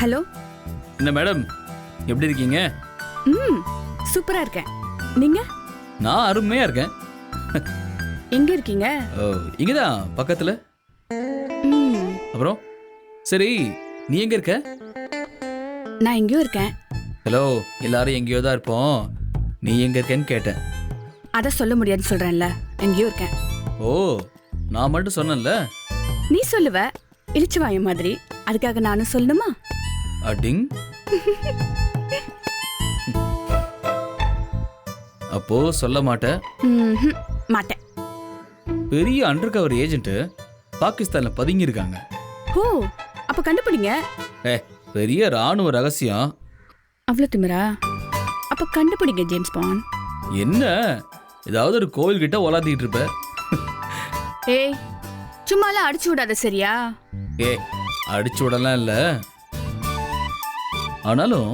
Hello? என்ன madam? எப்படி இருக்கீங்க? ம் சூப்பரா இருக்கேன். நீங்க? நான் அருமையா இருக்கேன். எங்க இருக்கீங்க? ஓ இங்கதான் பக்கத்துல. ம். அப்புறம்? சரி நீ எங்க இருக்க? நான் எங்கேயோ இருக்கேன். ஹலோ எல்லாரும் எங்கேயோ தான் இருப்போம். நீ எங்க இருக்கேன்னு கேட்டேன். அத சொல்ல முடியாதுன்னு சொல்றேன்ல எங்கேயோ இருக்கேன். ஓ நான் மட்டும் சொன்னேன்ல. நீ சொல்லுவ இழிச்சு வாய மாதிரி. அதுக்காக நானும் சொல்லணுமா? அடிங். அப்போ சொல்ல மாட்டேன் ம்ஹும், மாட்டேன் பெரிய அண்டர் கவர் ஏஜென்ட் பாகிஸ்தான்ல பதுங்கி இருக்காங்க ஓ அப்ப கண்டுபிடிங்க. ஏ பெரிய ராணுவ ரகசியம். அவ்வளவு திமிரா? அப்ப கண்டுபிடிங்க ஜேம்ஸ் பான் என்ன? ஏதாவது ஒரு கோவில் கிட்ட உலாத்திட்டு இருப்ப. ஏய் சும்மாலாம் அடிச்சு விடாத சரியா? ஏ அடிச்சு விடலாம் இல்ல. ஆனாலும்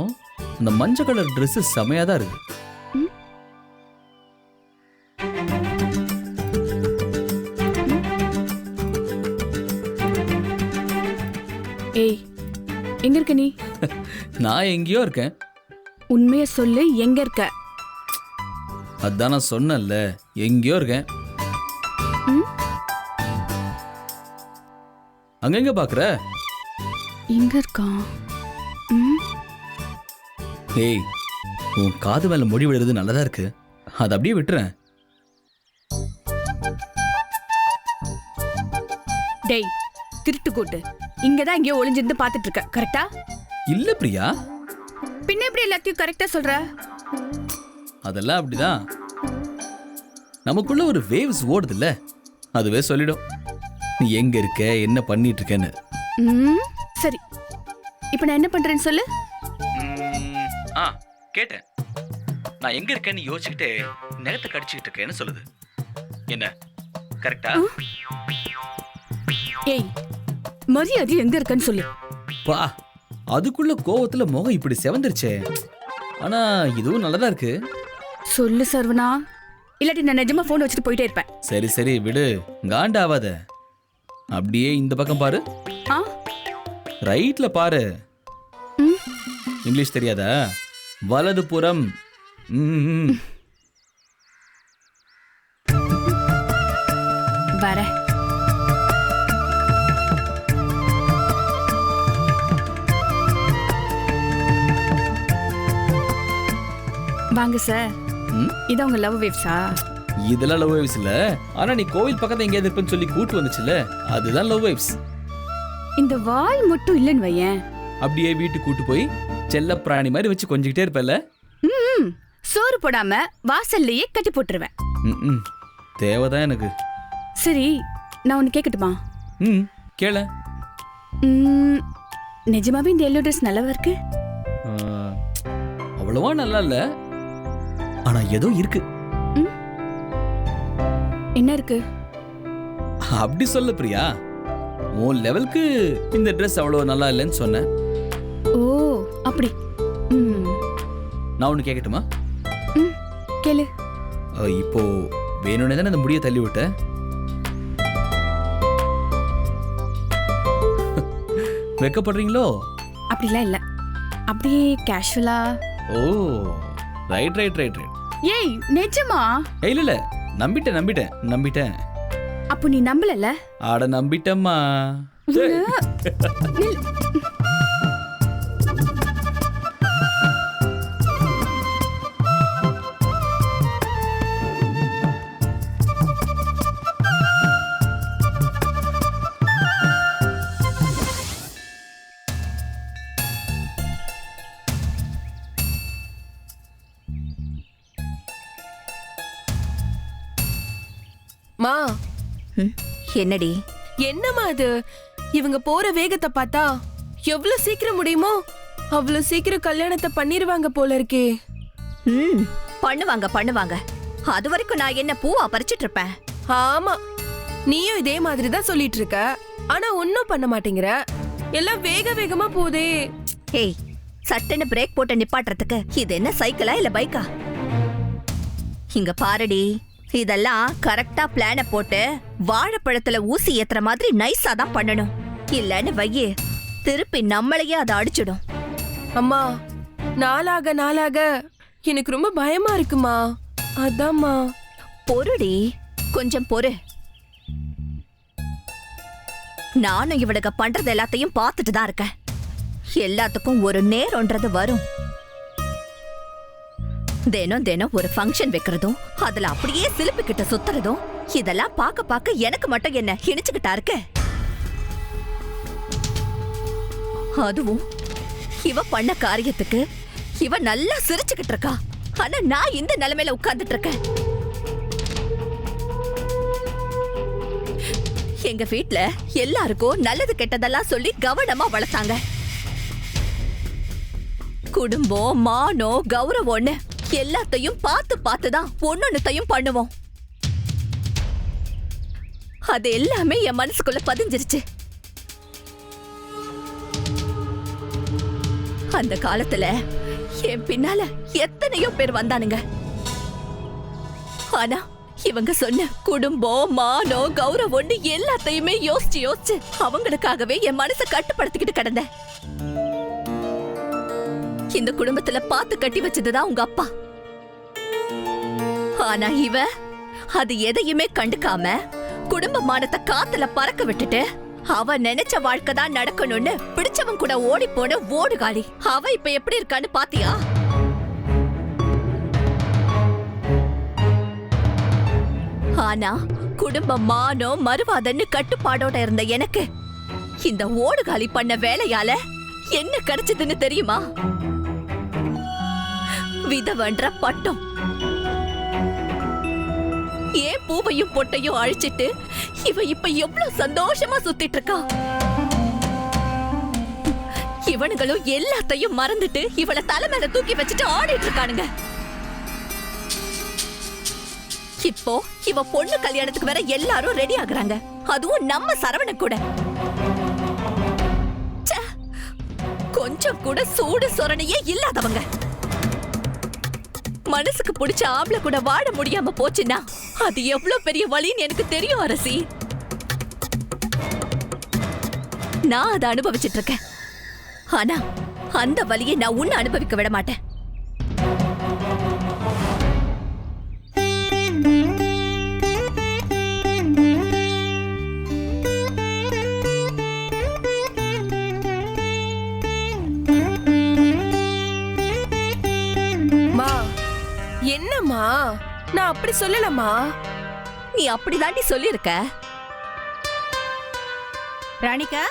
அந்த மஞ்சள் கலர் Dress செமையா தான் இருக்கு. ஏய் எங்க இருக்க நீ? நான் எங்கேயோ இருக்கேன். உண்மைய சொல்லு எங்க இருக்க? அதான் நான் சொன்னேன்ல எங்கேயோ இருக்கேன்? அங்கங்க பாக்குற? எங்க இருக்கான்? ஏய் உன் காது மேல முடி விடுறது நல்லதா இருக்கு. அதை அப்படியே விட்டுறேன். டேய் திருட்டு கூட்டு. இங்கதான் எங்கேயோ ஒளிஞ்சிருந்து பாத்துட்டு இருக்க கரெக்டா இல்ல பிரியா. பின்ன எப்படி எல்லாத்தையும் கரெக்டா சொல்ற? அதெல்லாம் அப்படிதான். நமக்குள்ள ஒரு வேவ்ஸ் ஓடுதுல்ல அதுவே சொல்லிடும். நீ எங்க இருக்க என்ன பண்ணிட்டு இருக்கேன்னு. ம் சரி. இப்போ நான் என்ன பண்றேன்னு சொல்லு. ஆ கேட்டேன். நான் எங்க இருக்கேன்னு யோசிச்சுக்கிட்டே நகத்தை கடிச்சிக்கிட்டு இருக்கேன்னு சொல்லுது. என்ன கரெக்டா ஏய் மரியாதை எங்க இருக்கன்னு சொல்லு. பா அதுக்குள்ள கோவத்துல முகம் இப்படி செவந்துருச்சே. ஆனா இதுவும் நல்லதா இருக்கு. சொல்லு சர்வனா இல்லாட்டி நான் நிஜமா ஃபோன் வச்சுட்டு போயிட்டே இருப்பேன். சரி சரி விடு. காண்டாவாத அப்படியே இந்த பக்கம் பாரு. ஆ. ரைட்ல பாரு. இங்கிலீஷ் தெரியாதா? வலது புறம் வாங்க சார்? இது உங்க லவ் வேவ்ஸா இதெல்லாம் லவ் வைப்ஸ் இல்ல. ஆனா நீ கோவில் பக்கத்துல எங்கேயாவது இருப்பேன்னு சொல்லி கூட்டு வந்துச்சுல. அதுதான் லவ் வைப்ஸ் இந்த வாய் மட்டும் இல்லைன்னு வையேன். அப்படியே வீட்டுக்கு கூட்டு போய் செல்ல பிராணி மாதிரி வச்சு கொஞ்சிக்கிட்டே இருப்பல்ல? ம் சோறு போடாம வாசல்லையே கட்டி போட்டுருவேன். ம், தேவைதான் எனக்கு. சரி நான் ஒன்று கேட்கட்டுமா ம் கேள. ம், நிஜமாவே இந்த எல்லோ ட்ரெஸ் நல்லாவா இருக்கு? அவ்வளவா நல்லா இல்ல. ஆனா ஏதோ இருக்கு. என்ன இருக்கு? அப்படி சொல்ல பிரியா. உன் லெவலுக்கு இந்த ட்ரெஸ் அவ்வளவு நல்லா இல்லைன்னு சொன்னேன். ஓ அப்படி. நான் ஒன்று கேட்கட்டுமா கேளு. இப்போ வேணும்னே தானே அந்த முடியை தள்ளி விட்ட? வெக்கப்படுறீங்களோ? அப்படிலாம் இல்ல. அப்படியே கேஷுவலா oh right right right right ஏய் நிஜமா? ஏய், இல்ல இல்ல. நம்பிட்டேன் நம்பிட்டேன் நம்பிட்டேன். அப்போ நீ நம்பலல ஆட நம்பிட்டேம்மா. மா. என்னடி? என்னம்மா அது? இவங்க போற வேகத்தை பார்த்தா எவ்வளவு சீக்கிரம் முடியுமோ அவ்வளவு சீக்கிரம் கல்யாணத்தை பண்ணிருவாங்க போல இருக்கே. ம் பண்ணுவாங்க பண்ணுவாங்க. அது வரைக்கும் நான் என்ன பூவா பறிச்சிட்டு இருப்பேன்? ஆமா. நீயும் இதே மாதிரி தான் சொல்லிட்டு இருக்க. ஆனா ஒன்னும் பண்ண மாட்டேங்கிற. எல்லாம் வேக வேகமா போதே. ஏய் சட்டுன்னு பிரேக் போட்டு நிப்பாட்டுறதுக்கு இது என்ன சைக்கிளா இல்ல பைக்கா இங்க பாருடி. இதெல்லாம் கரெக்டா பிளான போட்டு வாழைப்பழத்துல ஊசி ஏத்துற மாதிரி நைஸா தான் பண்ணணும். இல்லன்னு வையே திருப்பி நம்மளையே அதை அடிச்சிடும். அம்மா நாளாக நாளாக எனக்கு ரொம்ப பயமா இருக்குமா? அதாம்மா. பொறுடி கொஞ்சம் பொறு. நானும் இவளுக்கு பண்றது எல்லாத்தையும் பார்த்துட்டு தான் இருக்கேன். எல்லாத்துக்கும் ஒரு நேரம்ன்றது வரும். தினம் தினம் ஒரு ஃபங்க்ஷன் வைக்கிறதும் அதுல அப்படியே சிலுப்பு கிட்ட சுத்துறதும் இதெல்லாம் பார்க்க பார்க்க எனக்கு மட்டும் என்ன இணைச்சுக்கிட்டா இருக்கு? அதுவும் இவ பண்ண காரியத்துக்கு இவ நல்லா சிரிச்சுக்கிட்டு இருக்கா. ஆனா நான் இந்த நிலைமையில உட்கார்ந்துட்டு இருக்கேன். எங்க வீட்ல எல்லாருக்கும் நல்லது கெட்டதெல்லாம் சொல்லி கவனமா வளர்த்தாங்க. குடும்பம் மானோ கௌரவம்னு எல்லாத்தையும் பார்த்து பார்த்து தான் ஒன்னொன்னுத்தையும் பண்ணுவோம். அது எல்லாமே என் மனசுக்குள்ள பதிஞ்சிருச்சு. அந்த காலத்துல என் பின்னால எத்தனையோ பேர் வந்தானுங்க. ஆனா இவங்க சொன்ன குடும்பம் மானம் கௌரவம்னு எல்லாத்தையுமே யோசிச்சு யோசிச்சு அவங்களுக்காகவே என் மனசை கட்டுப்படுத்திக்கிட்டு கிடந்தேன். இந்த குடும்பத்துல பார்த்து கட்டி வச்சதுதான் உங்க அப்பா. ஆனா இவ? அது எதையுமே கண்டுக்காம குடும்ப மானத்தை காத்துல பறக்க விட்டுட்டு அவ நினைச்ச வாழ்க்கை தான் நடக்கணும்னு பிடிச்சவன் கூட ஓடி போன ஓடுகாலி அவ இப்ப எப்படி இருக்கான்னு பாத்தியா? ஆனா குடும்ப மானோ மறுவாதன்னு கட்டுப்பாடோட இருந்த எனக்கு இந்த ஓடுகாலி பண்ண வேலையால என்ன கிடைச்சதுன்னு தெரியுமா? விதவன்ற பட்டம். ஏன் பூவையும் பொட்டையும் அழிச்சிட்டு இவ இப்ப எவ்வளவு சந்தோஷமா சுத்திட்டு இருக்கா? இவனுங்களும் எல்லாத்தையும் மறந்துட்டு இவள தலை மேல தூக்கி வச்சுட்டு ஆடிட்டு இருக்கானுங்க. இப்போ இவ பொண்ணு கல்யாணத்துக்கு வேற எல்லாரும் ரெடி ஆகுறாங்க. அதுவும் நம்ம சரவண கூட. கொஞ்சம் கூட சூடு சொரணையே இல்லாதவங்க. மனசுக்கு பிடிச்ச ஆம்பளை கூட வாழ முடியாம போச்சுன்னா அது எவ்வளவு பெரிய வலின்னு எனக்கு தெரியும் அரசி. நான் அதை அனுபவிச்சிட்டு இருக்கேன். ஆனா அந்த வலியை நான் உன்னை அனுபவிக்க விட மாட்டேன். நான் அப்படி சொல்லலம்மா. நீ அப்படிதாண்டி சொல்லியிருக்க. ராணிகா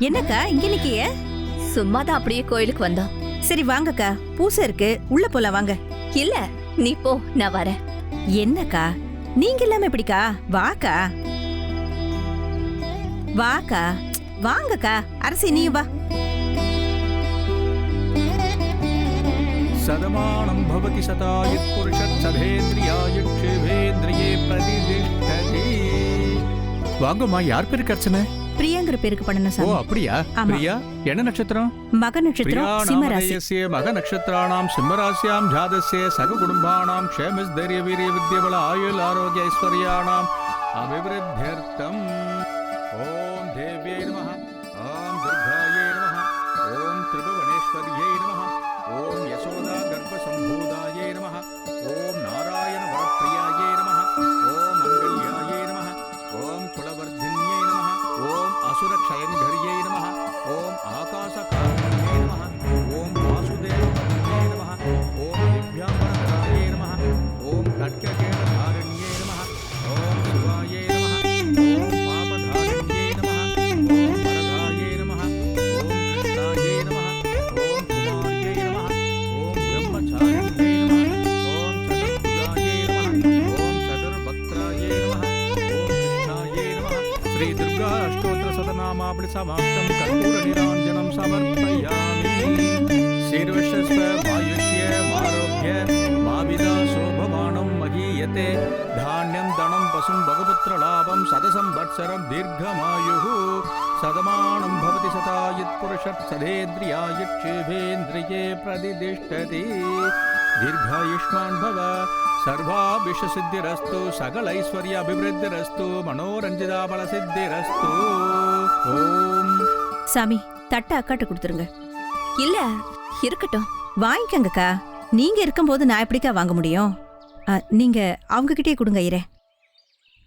என்னக்கா இங்க நிக்கிய? சும்மாதான் அப்படியே கோயிலுக்கு வந்தோம். சரி வாங்கக்கா. பூசை இருக்கு. உள்ள போலாம் வாங்க. இல்ல நீ போ நான் வரேன். என்னக்கா? நீங்க இல்லாம எப்படிக்கா? வாக்கா? வாக்கா? வாங்கக்கா. அரசி நீ வா. सदमानं भवति शतायुः पुरुषः सधेन्द्रियायुक्षेभेन्द्रिये प्रतिष्ठति வாங்கம்மா யார் பேருக்கு அர்ச்சனை பிரியாங்கிற பேருக்கு பண்ணணும் ஓ சாமி அப்படியா ஆமா. பிரியா என்ன நட்சத்திரம் மக நட்சத்திரம் சிம்மராசி பிரியாநாமதேயஸ்ய மக நட்சத்திராணாம் சிம்மராசியாம் ஜாதஸ்ய சக குடும்பானாம் க்ஷேமஸ்தைரிய வீரிய வித்யபல ஆயுள் ஆரோக்கிய ஐஸ்வர்யாணாம் அபிவிருத்தியர்த்தம் ஓம் தேவ்யை நமः ஓம் துர்காயை நமः ॐ त्रिभुवनेश्वर्यै नमः। ॐ यशोदा यशोदागर्भसम्भूदायै नमः। ॐ नारायणवरप्रियायै नमः। ॐ मङ्गल्यायै नमः। ॐ कुलवर्धिन्यै नमः। ॐ असुरक्षयङ्घर्यै नमः। ॐ आकाशकारे नमः। ॐ वासुदेव्यै नमः। லாபம் சதசம் வத்சரம் தீர்க்கமாயு சதமானம் பவதி சதாயுத் புருஷத் சதேந்திரியாயுட்சேபேந்திரியே பிரதிதிஷ்டதி தீர்காயுஷ்மான் பவ சர்வாபிஷ சித்திரஸ்து சகல ஐஸ்வர்ய அபிவிருத்திரஸ்து மனோரஞ்சிதா பல சித்திரஸ்து ஓம் சாமி தட்ட அக்காட்ட கொடுத்துருங்க. இல்ல இருக்கட்டும். வாங்கிக்கங்கக்கா. நீங்க இருக்கும்போது நான் எப்படிக்கா வாங்க முடியும்? நீங்க அவங்க கிட்டே கொடுங்க இரேன்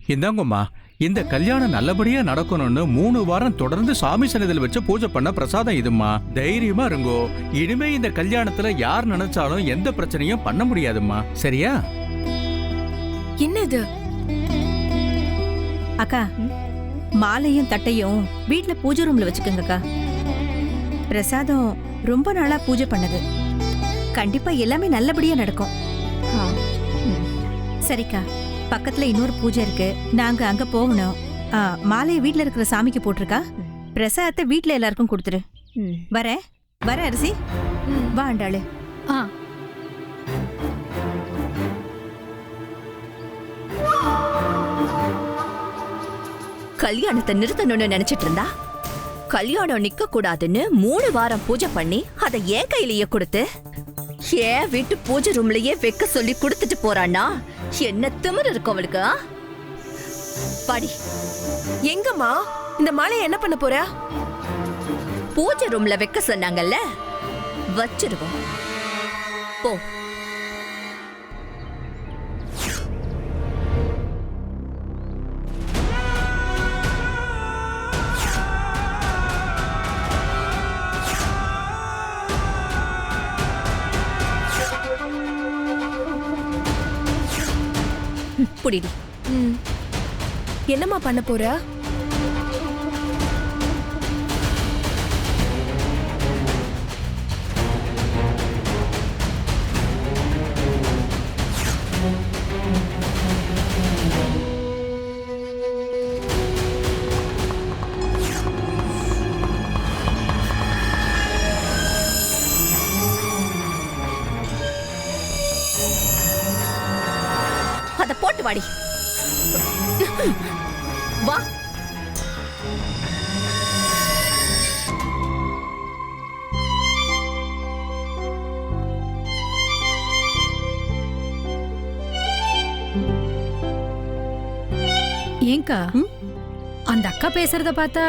இந்தாங்கம்மா இந்த கல்யாணம் நல்லபடியா நடக்கணும்னு மூணு வாரம் தொடர்ந்து சாமி சன்னதியில் வச்சு பூஜை பண்ண பிரசாதம் இதும்மா. தைரியமா இருங்கோ. இனிமே இந்த கல்யாணத்துல யார் நினைச்சாலும் எந்த பிரச்சனையும் பண்ண முடியாதும்மா. சரியா? என்னது? அக்கா மாலையும் தட்டையும் வீட்ல பூஜை ரூம்ல வச்சுக்கோங்கக்கா. பிரசாதம் ரொம்ப நாளா பூஜை பண்ணது. கண்டிப்பா எல்லாமே நல்லபடியா நடக்கும். சரிக்கா. பக்கத்துல இன்னொரு பூஜை இருக்கு. நாங்க அங்க போகணும். ஆ, மாலையை வீட்ல இருக்கிற சாமிக்கு போட்டிருக்கா? பிரசாதத்தை வீட்ல எல்லாருக்கும் கொடுத்துரு. வரேன். வர அரிசி. வா ஆண்டாளு ஆ. கல்யாணத்தை நிறுத்தணும்னு நினைச்சிட்டு இருந்தா? கல்யாணம் நிக்க கூடாதுன்னு மூணு வாரம் பூஜை பண்ணி அதை என் கையிலேயே கொடுத்து ஏன் வீட்டு பூஜை ரூம்லயே வைக்க சொல்லி கொடுத்துட்டு போறான்னா? என்ன திமிரு இருக்கும் அவளுக்கு? படி. எங்கம்மா? இந்த மாலையை என்ன பண்ண போற? பூஜை ரூம்ல வைக்க சொன்னாங்கல்ல? வச்சிருவோம். போ. புடிடி. என்னம்மா பண்ண போற அத போட்டு வாடி. வா. ஏங்கா அந்த அக்கா பேசுறத பார்த்தா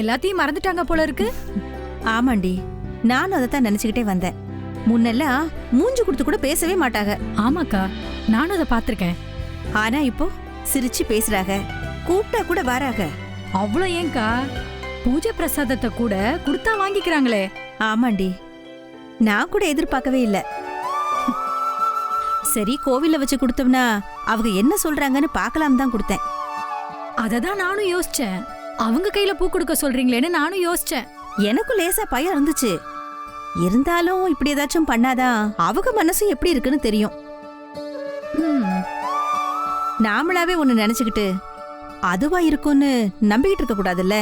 எல்லாத்தையும் மறந்துட்டாங்க போல இருக்கு. ஆமாண்டி நானும் அதைத்தான் நினைச்சுக்கிட்டே வந்தேன். முன்னெல்லாம் மூஞ்சி கொடுத்து கூட பேசவே மாட்டாங்க. ஆமாக்கா நானும் அதை பார்த்திருக்கேன். ஆனா இப்போ சிரிச்சு பேசுறாங்க கூப்பிட்டா கூட வராங்க அவ்வளோ ஏங்கா? பூஜை பிரசாதத்தை கூட கொடுத்தா வாங்கிக்கிறாங்களே. ஆமாண்டி. நான் கூட எதிர்பார்க்கவே இல்ல. சரி கோவில்ல வச்சு கொடுத்தோம்னா அவங்க என்ன சொல்றாங்கன்னு பார்க்கலாம் தான் கொடுத்தேன். அதை தான் நானும் யோசிச்சேன். அவங்க கையில பூ கொடுக்க சொல்றீங்களேன்னு நானும் யோசிச்சேன். எனக்கும் லேசா பயம் இருந்துச்சு. இருந்தாலும் இப்படி ஏதாச்சும் பண்ணாதான் அவங்க மனசு எப்படி இருக்குன்னு தெரியும். நாமளாவே ஒன்னு நினைச்சுக்கிட்டு அதுவா இருக்கும்னு நம்பிக்கிட்டு இருக்க கூடாதுல்ல?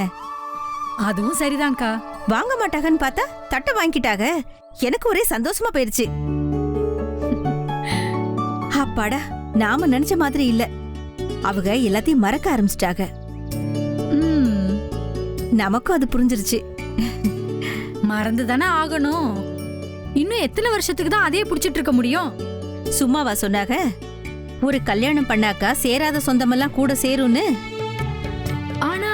அதுவும் சரிதான்க்கா. வாங்க மாட்டாங்கன்னு பார்த்தா தட்டை வாங்கிட்டாங்க எனக்கு ஒரே சந்தோஷமா போயிருச்சு. அப்பாடா நாம நினைச்ச மாதிரி இல்ல. அவங்க எல்லாத்தையும் மறக்க ஆரம்பிச்சிட்டாங்க நமக்கும் அது புரிஞ்சிருச்சு. மறந்து தானே ஆகணும். இன்னும் எத்தனை வருஷத்துக்கு தான் அதே புடிச்சிட்டு இருக்க முடியும்? சும்மாவா சொன்னாங்க ஒரு கல்யாணம் பண்ணாக்கா சேராத சொந்தமெல்லாம் கூட சேரும்னு? ஆனா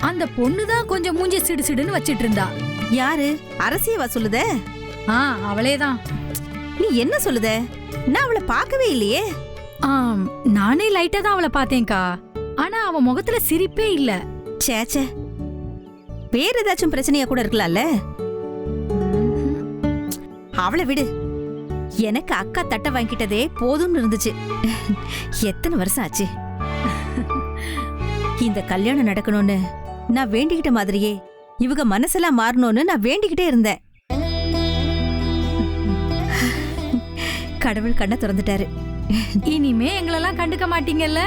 அந்த பொண்ணு தான் கொஞ்சம் மூஞ்சி சிடு சிடுன்னு வச்சிட்டு இருந்தா. யாரு? அரசியவா சொல்லுத? ஆ அவளே தான். நீ என்ன சொல்லுத? நான் அவளை பார்க்கவே இல்லையே. ஆம், நானே லைட்டா தான் அவளை பார்த்தேன்க்கா. ஆனா அவ முகத்துல சிரிப்பே இல்ல. சேச்சே வேற ஏதாச்சும் பிரச்சனையா கூட இருக்கலாம்ல? அவளை விடு. எனக்கு அக்கா தட்டை வாங்கிட்டதே போதும்னு இருந்துச்சு. எத்தனை வருஷம் ஆச்சு? இந்த கல்யாணம் நடக்கணும்னு நான் வேண்டிக்கிட்ட மாதிரியே இவங்க மனசெல்லாம் மாறணும்னு நான் வேண்டிக்கிட்டே இருந்தேன். கடவுள் கண்ணை திறந்துட்டாரு. இனிமே எங்களெல்லாம் கண்டுக்க மாட்டீங்கல்ல?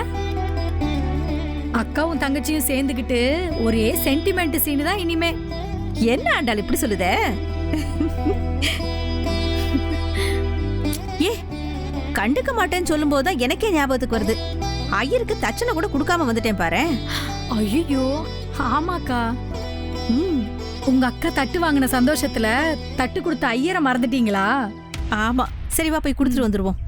அக்காவும் தங்கச்சியும் சேர்ந்துக்கிட்டு ஒரே சென்டிமெண்ட் சீனு தான் இனிமே. என்ன ஆண்டாள் இப்படி சொல்லுத? கண்டுக்க மாட்டேன்னு சொல்லும் போதுதான் எனக்கே ஞாபகத்துக்கு வருது. ஐயருக்கு தட்சணை கூட கொடுக்காம வந்துட்டேன் பாரு. ஐயோ ஆமாக்கா. உங்க அக்கா தட்டு வாங்கின சந்தோஷத்துல தட்டு கொடுத்த ஐயரை மறந்துட்டீங்களா? ஆமா சரி வா போய் கொடுத்துட்டு வந்துருவோம்.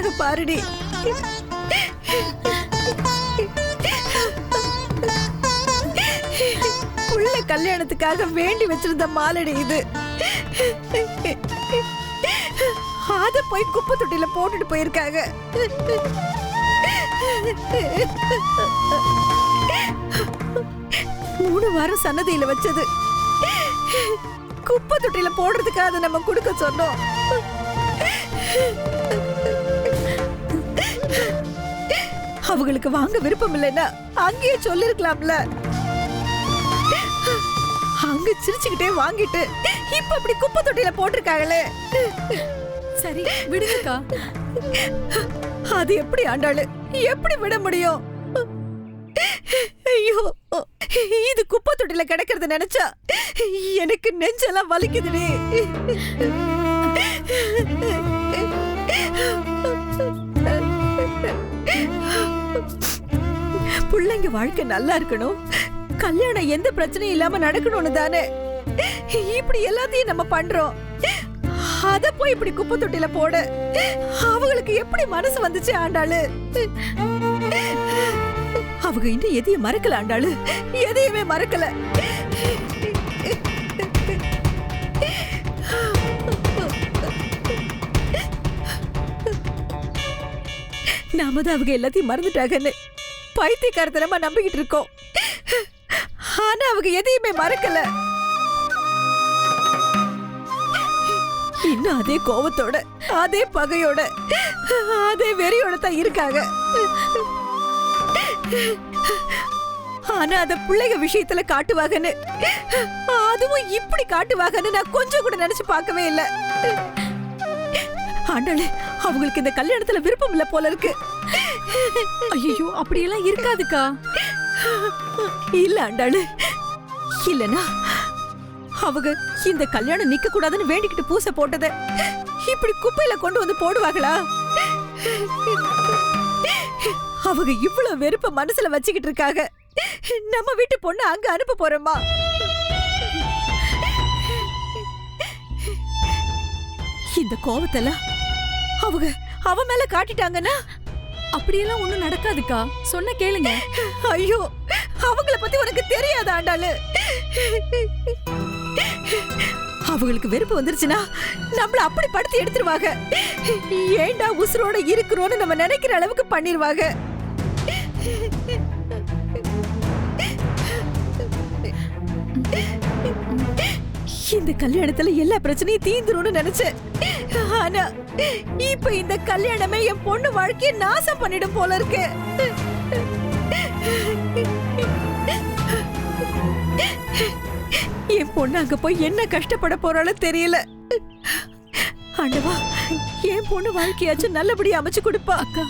எனக்காக பாருடி. உள்ள கல்யாணத்துக்காக வேண்டி வச்சிருந்த மாலடி இது. அத போய் குப்பை தொட்டில போட்டுட்டு போயிருக்காங்க. மூணு வாரம் சன்னதியில வச்சது. குப்பை தொட்டில போடுறதுக்காக அதை நம்ம கொடுக்க சொன்னோம். அவங்களுக்கு வாங்க விருப்பம் இல்லைன்னா அங்கேயே சொல்லிருக்கலாம்ல. அங்க சிரிச்சுக்கிட்டே வாங்கிட்டு இப்ப அப்படி குப்பை தொட்டில போட்டிருக்காங்களே. சரி விடுங்கக்கா. அது எப்படி ஆண்டாளு? எப்படி விட முடியும்? ஐயோ இது குப்பை தொட்டில கிடக்கிறத நினைச்சா எனக்கு நெஞ்செல்லாம் வலிக்குதுடி. பிள்ளைங்க வாழ்க்கை நல்லா இருக்கணும். கல்யாணம் எந்த பிரச்சனையும் இல்லாம நடக்கணும்னு தானே. இப்படி எல்லாத்தையும் நம்ம பண்றோம். அத போய் இப்படி குப்பை தொட்டில போட. அவங்களுக்கு எப்படி மனசு வந்துச்சு ஆண்டாளு? அவங்க இன்னும் எதையும் மறக்கல ஆண்டாளு. எதையுமே மறக்கல. நாம தான் அவங்க எல்லாத்தையும் மறந்துட்டாங்கன்னு. பைத்தியக்காரத்தனமா நம்பிக்கிட்டு இருக்கோம். ஆனா அவங்க எதையுமே மறக்கல. இன்னும் அதே கோபத்தோட அதே பகையோட அதே வெறியோட தான் இருக்காங்க. ஆனா அத பிள்ளைங்க விஷயத்துல காட்டுவாங்கன்னு அதுவும் இப்படி காட்டுவாங்கன்னு நான் கொஞ்சம் கூட நினைச்சு பார்க்கவே இல்லை. ஆண்டாளு அவங்களுக்கு இந்த கல்யாணத்துல விருப்பம் இல்ல போல இருக்கு. ஐயோ அப்படியெல்லாம் இருக்காதுக்கா. இல்ல ஆண்டாளு. இல்லனா அவங்க இந்த கல்யாணம் நிக்க கூடாதுன்னு வேண்டிக்கிட்டு பூசை போட்டத இப்படி குப்பையில கொண்டு வந்து போடுவாங்களா? அவங்க இவ்வளவு வெறுப்ப மனசுல வச்சுக்கிட்டு இருக்காங்க. நம்ம வீட்டு பொண்ணு அங்க அனுப்ப போறோமா? இந்த கோவத்தெல்லாம் அவங்க அவ மேல காட்டிட்டாங்கன்னா? அப்படியெல்லாம் ஒண்ணும் நடக்காதுக்கா. சொன்ன கேளுங்க. ஐயோ அவங்கள பத்தி உனக்கு தெரியாத ஆண்டாளு? அவங்களுக்கு வெறுப்பு வந்துருச்சுன்னா நம்மள அப்படி படுத்தி எடுத்துருவாங்க. ஏண்டா உசுரோட இருக்கிறோன்னு நம்ம நினைக்கிற அளவுக்கு பண்ணிருவாங்க. இந்த கல்யாணத்துல எல்லா பிரச்சனையும் தீந்துரும்னு நினைச்சேன். ஆனா இப்ப இந்த கல்யாணமே என் பொண்ணு வாழ்க்கைய நாசம் பண்ணிடும் போல இருக்கு. என் பொண்ணு அங்க போய் என்ன கஷ்டப்பட போறாளோ தெரியல. ஆண்டவா என் பொண்ணு வாழ்க்கையாச்சும் நல்லபடியா அமைச்சு கொடுப்பா அக்கா.